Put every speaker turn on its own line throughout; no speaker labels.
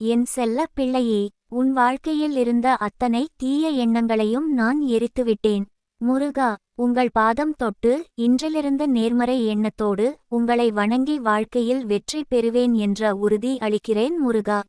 என் செல்ல பிள்ளையே உன் வாழ்க்கையில் இருந்த அத்தனை தீய எண்ணங்களையும் நான் எரித்துவிட்டேன். முருகா உங்கள் பாதம் தொட்டு இன்றிலிருந்து நேர்மறை எண்ணத்தோடு உங்களை வணங்கி வாழ்க்கையில் வெற்றி பெறுவேன் என்ற உறுதி அளிக்கிறேன் முருகா.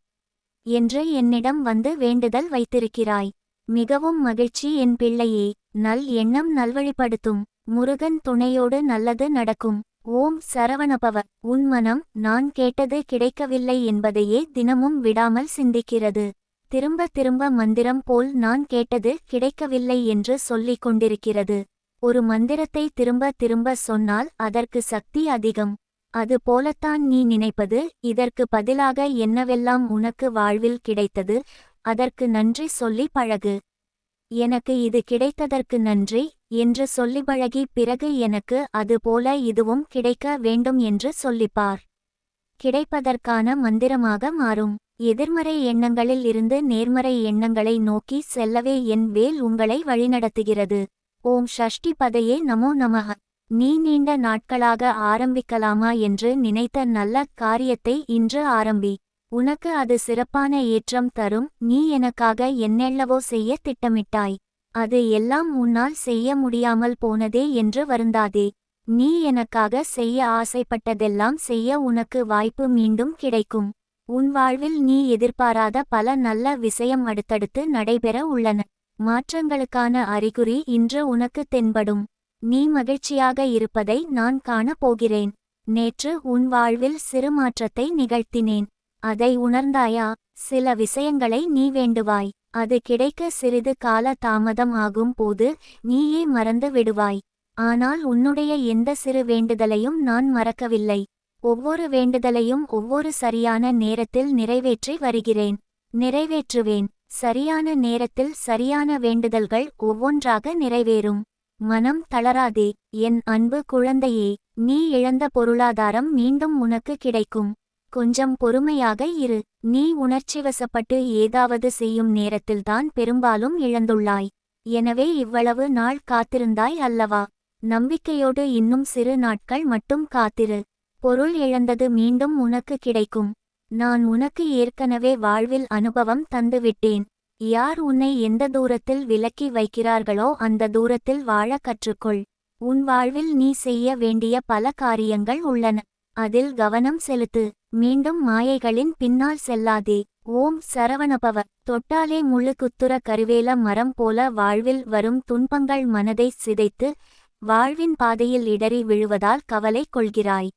என்று என்னிடம் வந்து வேண்டுதல் வைத்திருக்கிறாய். மிகவும் மகிழ்ச்சி என் பிள்ளையே நல் எண்ணம் நல்வழிப்படுத்தும். முருகன் துணையோடு நல்லது நடக்கும். ஓம் சரவணபவ. உன் மனம் நான் கேட்டது கிடைக்கவில்லை என்பதையே தினமும் விடாமல் சிந்திக்கிறது. திரும்ப திரும்ப மந்திரம் போல் நான் கேட்டது கிடைக்கவில்லை என்று சொல்லிக் கொண்டிருக்கிறது. ஒரு மந்திரத்தை திரும்ப திரும்ப சொன்னால் அதற்கு சக்தி அதிகம். அது போலத்தான் நீ நினைப்பது இதற்கு பதிலாக என்னவெல்லாம் உனக்கு வாழ்வில் கிடைத்தது அதற்கு நன்றி சொல்லி பழகு. எனக்கு இது கிடைத்ததற்கு நன்றி என்று சொல்லி பழகி பிறகு எனக்கு அது போல இதுவும் கிடைக்க வேண்டும் என்று சொல்லிப்பார். கிடைப்பதற்கான மந்திரமாக மாறும். எதிர்மறை எண்ணங்களில் இருந்து நேர்மறை எண்ணங்களை நோக்கி செல்லவே என் வேல் உங்களை வழிநடத்துகிறது. ஓம் ஷஷ்டி பதையே நமோ நமக நீ நீண்ட நாட்களாக ஆரம்பிக்கலாமா என்று நினைத்த நல்ல காரியத்தை இன்று ஆரம்பி. உனக்கு அது சிறப்பான ஏற்றம் தரும் நீ எனக்காக என்னெல்லவோ செய்ய திட்டமிட்டாய். அது எல்லாம் உன்னால் செய்ய முடியாமல் போனதே என்று வருந்தாதே. நீ எனக்காக செய்ய ஆசைப்பட்டதெல்லாம் செய்ய உனக்கு வாய்ப்பு மீண்டும் கிடைக்கும். உன் வாழ்வில் நீ எதிர்பாராத பல நல்ல விஷயம் அடுத்தடுத்து நடைபெற உள்ளன. மாற்றங்களுக்கான அறிகுறி இன்று உனக்கு தென்படும். நீ மகிழ்ச்சியாக இருப்பதை நான் காணப் போகிறேன் நேற்று உன் வாழ்வில் சிறு மாற்றத்தை நிகழ்த்தினேன். அதை உணர்ந்தாயா? சில விஷயங்களை நீ வேண்டுவாய். அது கிடைக்க சிறிது கால தாமதம் ஆகும் போது நீயே மறந்து விடுவாய். ஆனால் உன்னுடைய எந்த சிறு வேண்டுதலையும் நான் மறக்கவில்லை. ஒவ்வொரு வேண்டுதலையும் ஒவ்வொரு சரியான நேரத்தில் நிறைவேற்றி வருகிறேன். நிறைவேற்றுவேன். சரியான நேரத்தில் சரியான வேண்டுதல்கள் ஒவ்வொன்றாக நிறைவேறும். மனம் தளராதே. என் அன்பு குழந்தையே நீ இழந்த பொருளாதாரம் மீண்டும் உனக்கு கிடைக்கும். கொஞ்சம் பொறுமையாக இரு. நீ உணர்ச்சிவசப்பட்டு ஏதாவது செய்யும் நேரத்தில்தான் பெரும்பாலும் இழந்துள்ளாய். எனவே இவ்வளவு நாள் காத்திருந்தாய் அல்லவா? நம்பிக்கையோடு இன்னும் சிறு நாட்கள் மட்டும் காத்திரு. பொருள் இழந்தது மீண்டும் உனக்கு கிடைக்கும். நான் உனக்கு ஏற்கனவே வாழ்வில் அனுபவம் தந்துவிட்டேன். யார் உன்னை எந்த தூரத்தில் விலக்கி வைக்கிறார்களோ அந்த தூரத்தில் வாழ கற்றுக்கொள். உன் வாழ்வில் நீ செய்ய வேண்டிய பல காரியங்கள் உள்ளன. அதில் கவனம் செலுத்து. மீண்டும் மாயைகளின் பின்னால் செல்லாதே. ஓம் சரவணபவ. தொட்டாலே முள்ளு கருவேல மரம் போல வாழ்வில் வரும் துன்பங்கள் மனதை சிதைத்து வாழ்வின் பாதையில் இடறி விழுவதால் கவலை கொள்கிறாய்.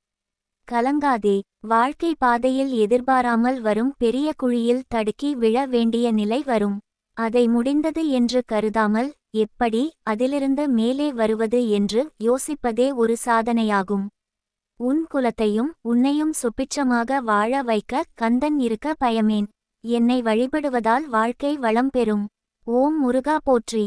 கலங்காதே. வாழ்க்கை பாதையில் எதிர்பாராமல் வரும் பெரிய குழியில் தடுக்கி விழ வேண்டிய நிலை வரும். அதை முடிந்தது என்று கருதாமல் எப்படி அதிலிருந்து மேலே வருவது என்று யோசிப்பதே ஒரு சாதனையாகும். உன் குலத்தையும் உன்னையும் சுபிட்சமாக வாழ வைக்க கந்தன் இருக்க பயமேன். என்னை வழிபடுவதால் வாழ்க்கை வளம் பெறும். ஓம் முருகா போற்றி.